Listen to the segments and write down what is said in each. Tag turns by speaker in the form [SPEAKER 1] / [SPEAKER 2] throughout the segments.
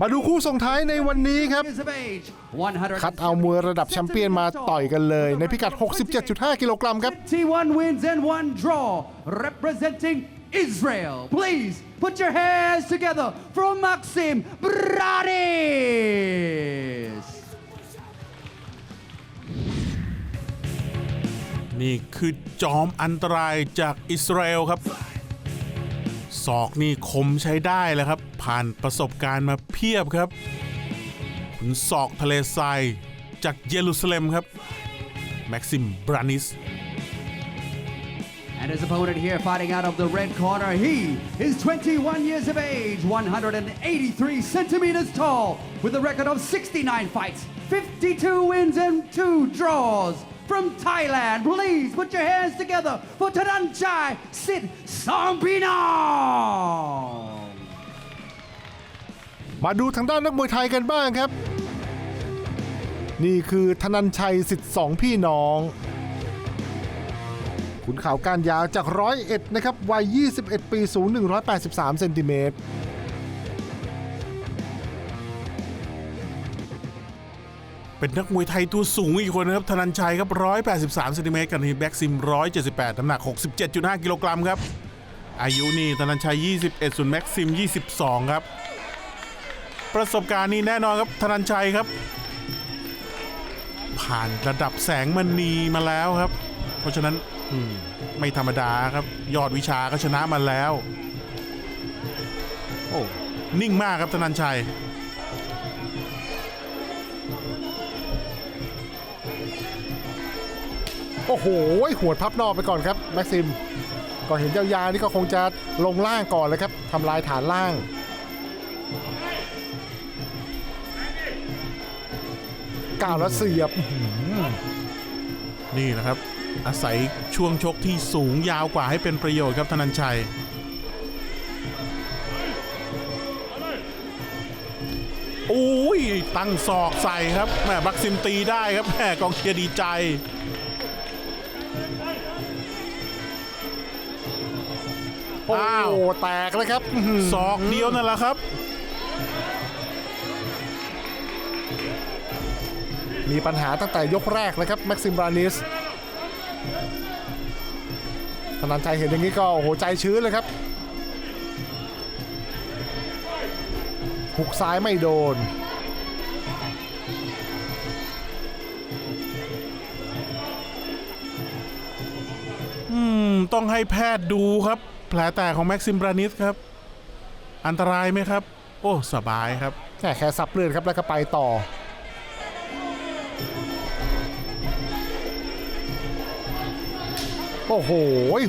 [SPEAKER 1] มาดูคู่ส่งท้ายในวันนี้ครับ
[SPEAKER 2] Years of age,
[SPEAKER 1] คัดเอามวยระดับแชมเปี้ยนมาต่อยกันเลย ในพิกัด 67.5 กิโลกรัมครับ
[SPEAKER 2] 21 wins and one draw, representing Israel. Please put your hands together for Maxim Bradis.
[SPEAKER 3] นี่คือจอมอันตรายจากอิสราเอลครับ ศอกนี่คมใช้ได้แล้วครับ ผ่านประสบการณ์มาเพียบครับขุนศอกทะเลทรายจากเยรูซาเล็มครับ แม็กซิม บรานิส
[SPEAKER 2] And his opponent here fighting out of the red corner, he is 21 years of age, 183 centimeters tall, with a record of 69 fights, 52 wins and 2 draws. From Thailand, please put your hands together for Tadanchai Sit Sampinong.
[SPEAKER 1] มาดูทางด้านนักมวยไทยกันบ้างครับ นี่คือธนันชัยสิทธิ์สองพี่น้องขุนข่าวการยาวจากร้อยเอ็ดนะครับวัย 21 ปีสูง 183 เซนติเมตร
[SPEAKER 3] เป็นนักมวยไทยตัวสูงอีกคนนะครับธนันชัยครับ 183เซนติเมตรกันที่แบ็กซิม 178น้ำหนัก 67.5 กิโลกรัมครับ อายุนี่ธนันชัย 21 ส่วนแม็กซิม 22 ครับ ประสบการณ์นี่แน่นอนครับธนันชัยครับ ผ่านระดับแสงมณีมาแล้วครับ เพราะฉะนั้นมไม่ธรรมดาครับ ยอดวิชาก็ชนะมาแล้ว โอ้นิ่งมากครับธนันชัย
[SPEAKER 1] โอ้โห หัวพับนอกไปก่อนครับ แม็กซิมก็เห็นยาวๆนี่ก็คงจะลงล่างก่อนเลยครับทำลายฐานล่าง ก้าวแล้วเสียบ
[SPEAKER 3] นี่นะครับ อาศัยช่วงชกที่สูงยาวกว่าให้เป็นประโยชน์ครับธนันชัย โอ้ย ตั้งศอกใส่ครับแม่บักซิมตีได้ครับแม่กองเชียร์ดีใจ
[SPEAKER 1] โอ้
[SPEAKER 3] อ้าว
[SPEAKER 1] โหแตกเลยครับอื้อหือ
[SPEAKER 3] ศอกเดียวนั่นแหละครับ
[SPEAKER 1] มีปัญหาตั้งแต่ยกแรกเลยครับแม็กซิมบรานิสธนันชัยเห็นอย่างนี้ก็โอ้โหใจชื้นเลยครับหุกซ้ายไม่โดน
[SPEAKER 3] อืม ต้องให้แพทย์ดูครับ แผลแตกของแม็กซิมบรานิสครับ อันตรายไหมครับ โอ้ สบายครับ
[SPEAKER 1] แค่แค่ซับเลือดครับแล้วก็ไปต่อ โอ้โห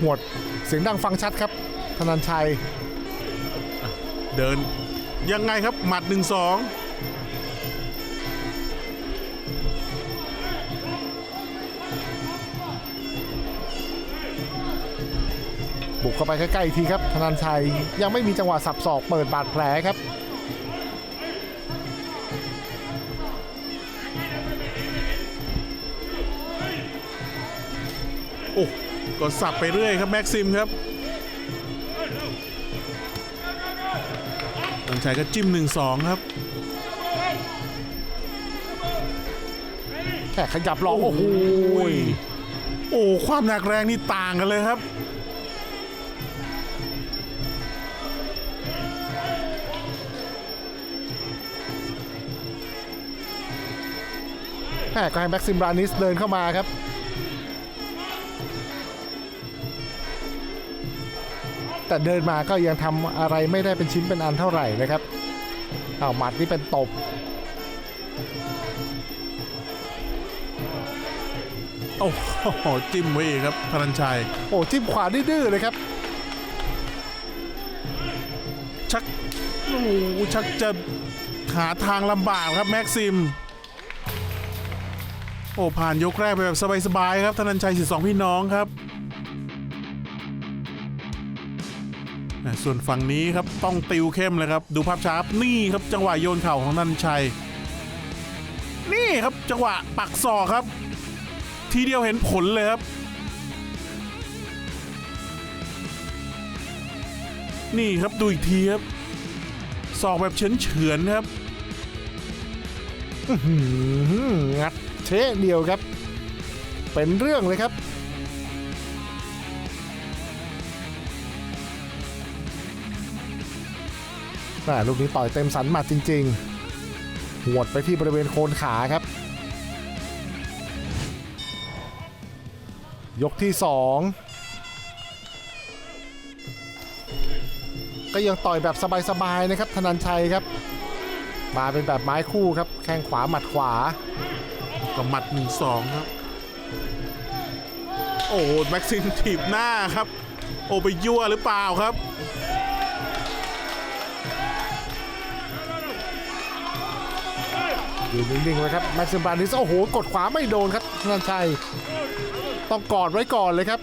[SPEAKER 1] หวดเสียงดังฟังชัดครับ ธนันชัย
[SPEAKER 3] เดินยังไงครับ หมัดหนึ่งสอง
[SPEAKER 1] บุกเข้าไปใกล้ๆอีกทีครับ ธนันชัยยังไม่มีจังหวะสับศอกเปิดบาดแผลครับ
[SPEAKER 3] อ้ก็สับไปเรื่อยครับแม็กซิมครับตันชัยก็จิ้ม 1-2 ครับ
[SPEAKER 1] แค่ขยับหลอกโอ้โห
[SPEAKER 3] โอ้ความหนักแรงนี่ต่างกันเลยครับ
[SPEAKER 1] แม่ก็ให้แม็กซิมบรานิสเดินเข้ามาครับ แต่เดินมาก็ยังทำอะไรไม่ได้เป็นชิ้นเป็นอันเท่าไหร่นะครับเอาหมัดนี่เป็นตบ
[SPEAKER 3] โอ้โหจิ้มไว้อีกครับธนันชัย
[SPEAKER 1] โอ้จิ้มขวาดื้อๆเลยครับ
[SPEAKER 3] ชักโอ้โหชักจะหาทางลำบากครับแม็กซิม โอ้ผ่านยกแรกไปแบบสบายๆครับธนันชัยสิสองพี่น้องครับ ส่วนฝั่งนี้ครับต้องติวเข้มเลยครับ ดูภาพช้านี่ครับจังหวะโยนเข่าของนันชัย นี่ครับจังหวะปักศอกครับ ทีเดียวเห็นผลเลยครับ นี่ครับดูอีกทีครับศอกแบบเฉือนเฉือนครับ
[SPEAKER 1] งัดเชะเดียวครับ เป็นเรื่องเลยครับ แม่ลูกนี้ต่อยเต็มสันหมัดจริงๆ หวดไปที่บริเวณโคนขาครับ ยกที่สองก็ยังต่อยแบบสบายๆนะครับ ธนันชัยครับ มาเป็นแบบไม้คู่ครับ แข้งขวาหมัดขวา
[SPEAKER 3] กับหมัดหนึ่งสองครับ โอ้แม็กซิมถีบหน้าครับ โอ้ไปยั่วหรือเปล่าครับ
[SPEAKER 1] ยู่นิ่งๆไว้ครับแม็กซิมบรานิสโอ้โหกดขวาไม่โดนครับธนันชัยต้องกอดไว้ก่อนเลยครับ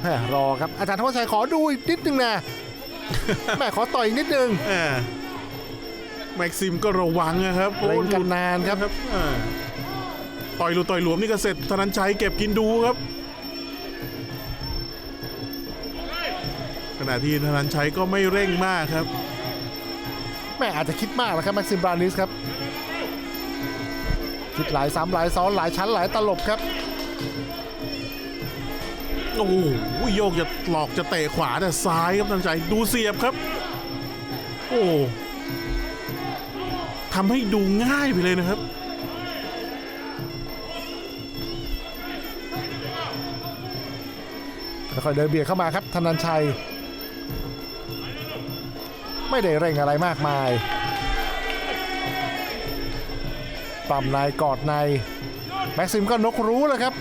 [SPEAKER 1] แหม่รอครับอาจารย์ธวัชชัยขอดูอีกนิดนึงนะแม่ขอต่อยอีกนิดนึง
[SPEAKER 3] แหมแม็กซิมก็ระวังนะครับโอ้
[SPEAKER 1] เล่นกันนานครับ
[SPEAKER 3] เออต่อยหลุดต่อยหลวมนี่ก็เสร็จธนันชัยเก็บกินดูครับ ขณะที่ธนันชัยก็ไม่เร่งมากครับ
[SPEAKER 1] แม่อาจจะคิดมากแล้วครับแม็กซิมบรานิสครับคิดหลายซ้ำหลายซ้อนหลายชั้นหลายตลบครับ
[SPEAKER 3] โอ้โหโยกจะหลอกจะเตะขวาแต่ซ้ายครับธนันชัยดูเสียบครับ โอ้ทำให้ดูง่ายไปเลยนะครับ
[SPEAKER 1] แล้วค่อยเดินเบียดเข้ามาครับธนันชัย ไม่ได้เร่งอะไรมากมายปั๊มในกอดในแม็กซิมก็นกรู้แล้วครับ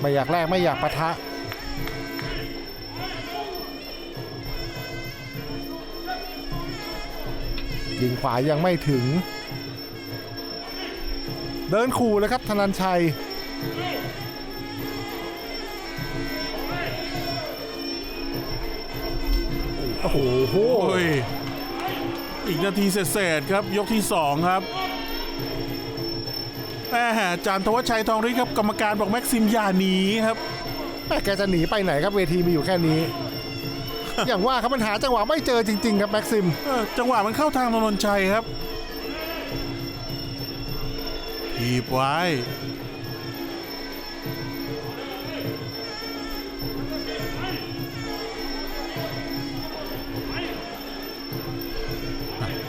[SPEAKER 1] ไม่อยากแลกไม่อยากปะทะ ยิงขวายังไม่ถึง เดินขู่เลยครับธนันชัย โอ้โห
[SPEAKER 3] โอ้ยอีกนาทีเศษๆครับ ยกที่ 2 ครับแหมจานทวัชชัยทองฤทธิ์ครับกรรมการบอกแม็กซิมอย่าหนีครับ
[SPEAKER 1] แม่แกจะหนีไปไหนครับเวทีมีอยู่แค่นี้ อย่างว่าครับมันหาจังหวะไม่เจอจริง ๆ ครับแม็กซิม
[SPEAKER 3] เออจังหวะมันเข้าทางนนทชัยครับทีบไว้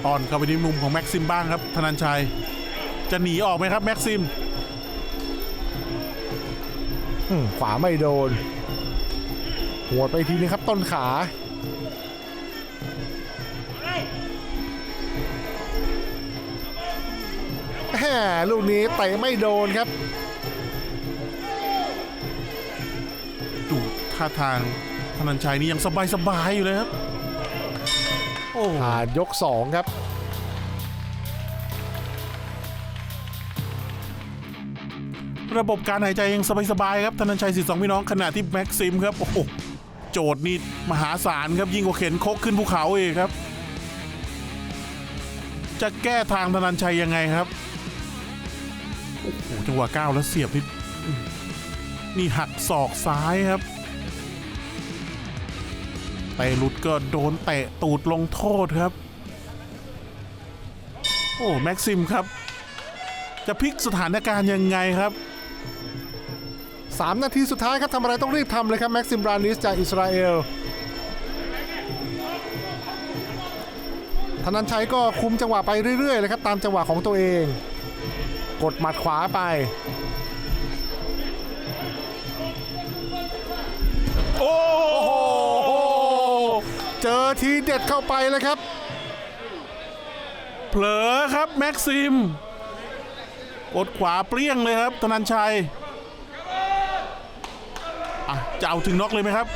[SPEAKER 3] ตอนเข้าไปที่มุมของแม็กซิมบ้างครับธนันชัย จะหนีออกไหมครับแม็กซิม
[SPEAKER 1] อืมขวาไม่โดน หัวดไปทีนึงครับต้นขา แหมลูกนี้เตะไม่โดนครับ
[SPEAKER 3] ดูท่าทางธนันชัยนี่ยังสบายๆอยู่เลยครับโอ้
[SPEAKER 1] ผ่านยก 2 ครับ
[SPEAKER 3] ระบบการหายใจยังสบายๆครับธนันชัยสิทธิ์สองพี่น้องขณะที่แม็กซิมครับโอ้โหโจทย์นี่มหาศาลครับยิ่งกว่าเข็นคกขึ้นภูเขาเองครับ จะแก้ทางธนันชัยยังไงครับโอ้โหจังหวะก้าวแล้วเสียบนี่อืมนี่หักศอกซ้ายครับ ไปหลุดก็โดนเตะตูดลงโทษครับ โอ้แม็กซิมครับ จะพลิกสถานการณ์ยังไงครับ
[SPEAKER 1] 3 นาทีสุดท้ายครับทำอะไรต้องรีบทำเลยครับ แม็กซิมบรานิสจากอิสราเอลธนันชัยก็คุมจังหวะไปเรื่อยๆเลยครับตามจังหวะของตัวเอง กดหมัดขวาไป
[SPEAKER 3] โอ้โห
[SPEAKER 1] เจอทีเด็ดเข้าไปเลยครับ
[SPEAKER 3] เผลอครับแม็กซิมกดขวาเปรี้ยงเลยครับธนันชัยอะจะเอาถึงน็อกเลยไหมครับ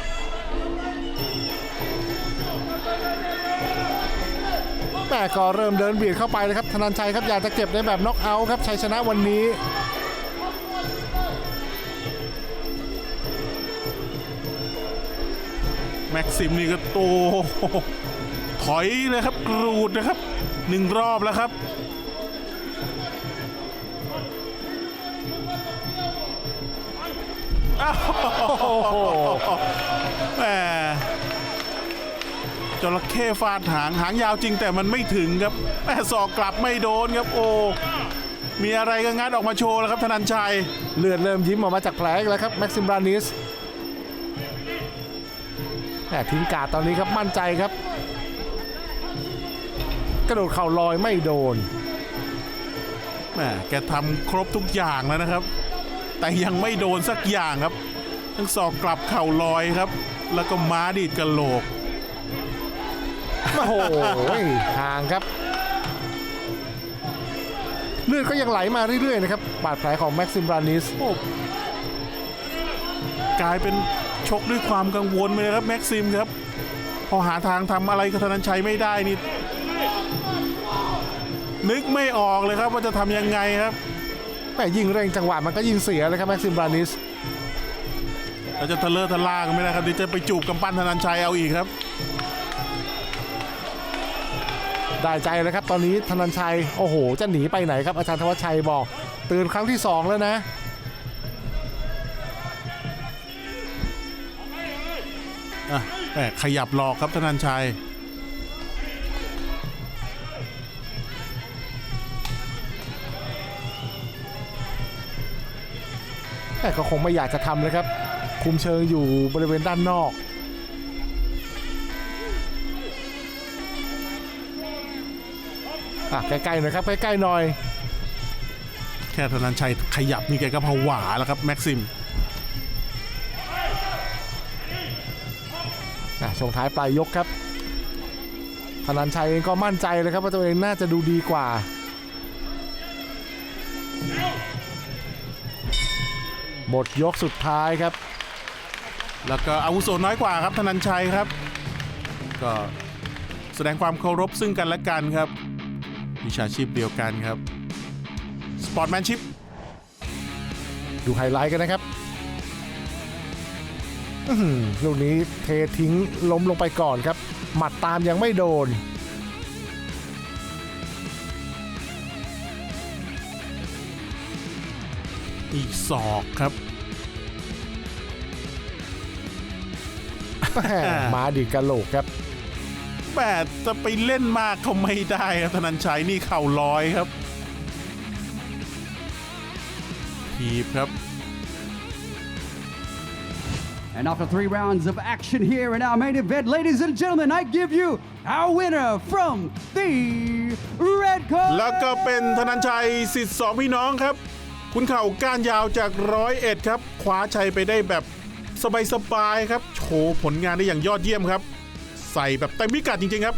[SPEAKER 1] แม่ก็เริ่มเดินเบียดเข้าไปเลยครับธนันชัยครับอยากจะเก็บในแบบน็อกเอาท์ครับชัยชนะวันนี้
[SPEAKER 3] แม็กซิมนี่ก็โตถอยเลยครับกรูดนะครับหนึ่งรอบแล้วครับ แหมจระเข้ฟาดหางหางยาวจริงแต่มันไม่ถึงครับแม่สอกกลับไม่โดนครับโอ้มีอะไรก็งัดออกมาโชว์แล้วครับธนันชัย
[SPEAKER 1] เลือดเริ่มยิ้มออกมาจากแผลแล้วครับแม็กซิมบรานิส ทิ้งการ์ดตอนนี้ครับมั่นใจครับ กระโดดเข่าลอยไม่โดน
[SPEAKER 3] แหมแกทำครบทุกอย่างแล้วนะครับ แต่ยังไม่โดนสักอย่างครับ ทั้งศอกกลับเข่าลอยครับ แล้วก็ม้าดีดกระโหลก
[SPEAKER 1] โอ้โหห่างครับ เลือดก็ยังไหลมาเรื่อยๆนะครับ บาดแผลของแม็กซิมบรานิส
[SPEAKER 3] โอ้กลายเป็น ชกด้วยความกังวลไปเลยครับแม็กซิมครับ พอหาทางทำอะไรกับธนันชัยไม่ได้นี่นึกไม่ออกเลยครับว่าจะทำยังไงครับ
[SPEAKER 1] แม่ยิ่งเร่งจังหวะมันก็ยิ่งเสียเลยครับแม็กซิมบรานิส
[SPEAKER 3] เราจะทะเลอะทะล่ากันไม่ได้ครับเดี๋ยวจะไปจูบกำปั้นธนันชัยเอาอีกครับ
[SPEAKER 1] ได้ใจเลยครับ ตอนนี้ธนันชัยโอ้โห จะหนีไปไหนครับอาจารย์ธวัชชัยบอกเตือนครั้งที่ 2 แล้วนะ
[SPEAKER 3] มขยับหลอกครับธนันชัย
[SPEAKER 1] แต่ก็คงไม่อยากจะทำเลยครับ คุมเชิงอยู่บริเวณด้านนอก อะ ใกล้ๆหน่อยครับ ใกล้ๆหน่อย
[SPEAKER 3] แค่ธนันชัยขยับนี่แกก็ผวาแล้วครับ แม็กซิม
[SPEAKER 1] ช่วงท้ายปลายยกครับธนันชัยเองก็มั่นใจเลยครับว่าตัวเองน่าจะดูดีกว่าหมดยกสุดท้ายครับ
[SPEAKER 3] แล้วก็อาวุโสน้อยกว่าครับธนันชัยครับ ก็แสดงความเคารพซึ่งกันและกันครับ วิชาชีพเดียวกันครับ สปอร์ตแมนชิพ
[SPEAKER 1] ดูไฮไลท์กันนะครับอื้อหือ ลูกนี้เททิ้งล้มลงไปก่อนครับ หมัดตามยังไม่โดน
[SPEAKER 3] อีกศอกครับ
[SPEAKER 1] แหม่มาดีดกะโหลกครับ
[SPEAKER 3] แต่จะไปเล่นมากเขาไม่ได้ครับธนันชัยนี่เข่าลอยครับทีบครับ
[SPEAKER 2] And after three rounds of action here in our main event, ladies and gentlemen, I give you our winner from the red corner.
[SPEAKER 3] แล้วก็เป็นธนันชัยสิทธิ์สองพี่น้องครับ คุณเข่าก้านยาวจากร้อยเอ็ดครับคว้าชัยไปได้แบบสบายๆครับ โชว์ผลงานได้อย่างยอดเยี่ยมครับ ใส่แบบเต็มพิกัดจริงๆครับ